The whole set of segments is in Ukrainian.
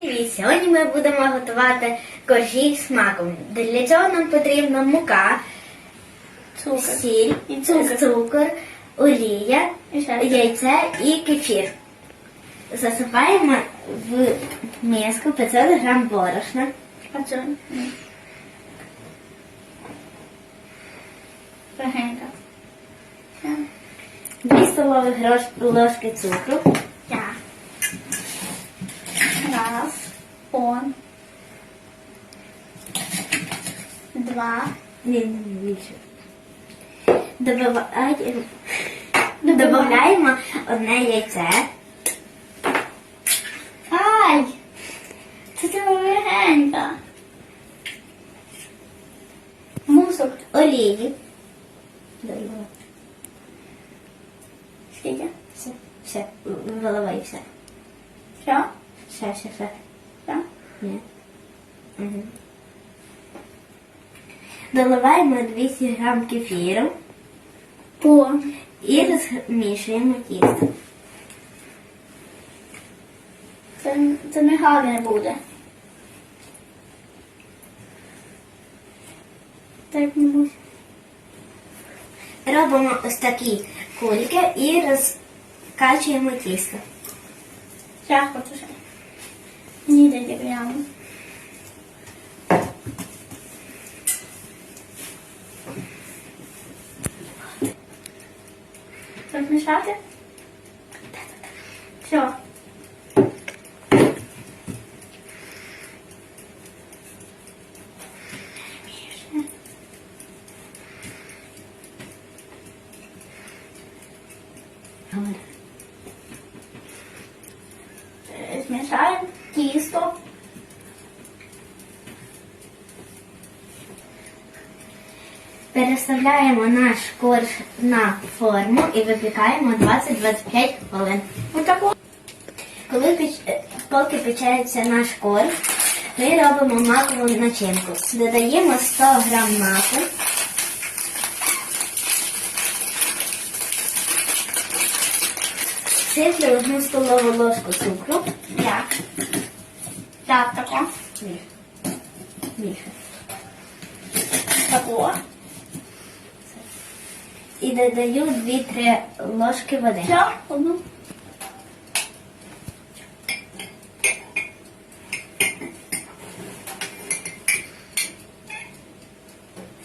Привіт! Сьогодні ми будемо готувати коржі з маком. Для цього нам потрібна мука, Цукор. сіль, І цукор. цукор, олія, І яйце і кефір. Засипаємо в миску 500 грам борошна. 2 столові ложки цукру, Так. Раз. Он. Два. Ні, не більше. Добавляємо, добавляємо одне яйце, Ай! Це тебе легенько. Мусок. олії. Доливай. Скільки? Все, все, виливай все. Що? Ще, ще, ще. Що? Ні. Угу. Доливаємо 200 грам кефіру По. і розмішуємо тісто. Це, це не гарне буде. Так, мабуть. Робимо ось такі кульки і розкачуємо тісто. Я хочу ще. Ні, дайте прямо. Так мішати? Все. Е, Змішаємо тісто. Переставляємо наш корж на форму і випікаємо 20-25 хвилин. Коли е, поки печеться наш корж, ми робимо макову начинку. Додаємо 100 грам маку, сиплю одну столову ложку цукру. Так. Так, тако. Більше. Тако. І додаю 2-3 ложки води. Все, одну.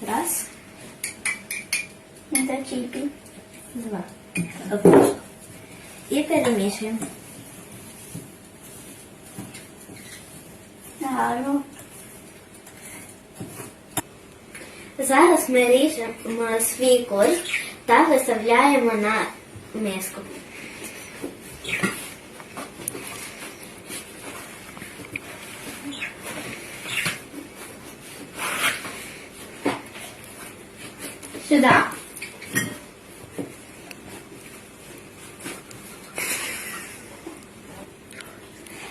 Раз, зачіпі. два. Одну. І перемішуємо. Гарно. Зараз ми ріжемо свій корж та виставляємо на миску. Сюди.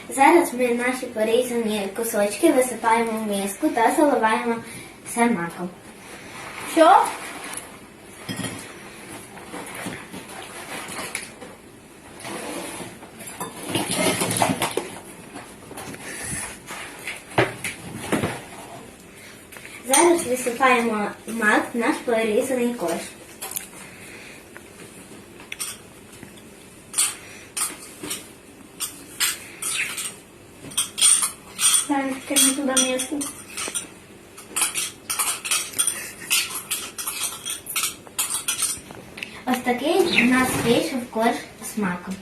Зараз ми наші порізані кусочки висипаємо в миску та заливаємо все маком. Все. Зараз висипаємо мак в наш порізаний. Зараз кинемо туди міску. Такий у нас вийшов корж з маком.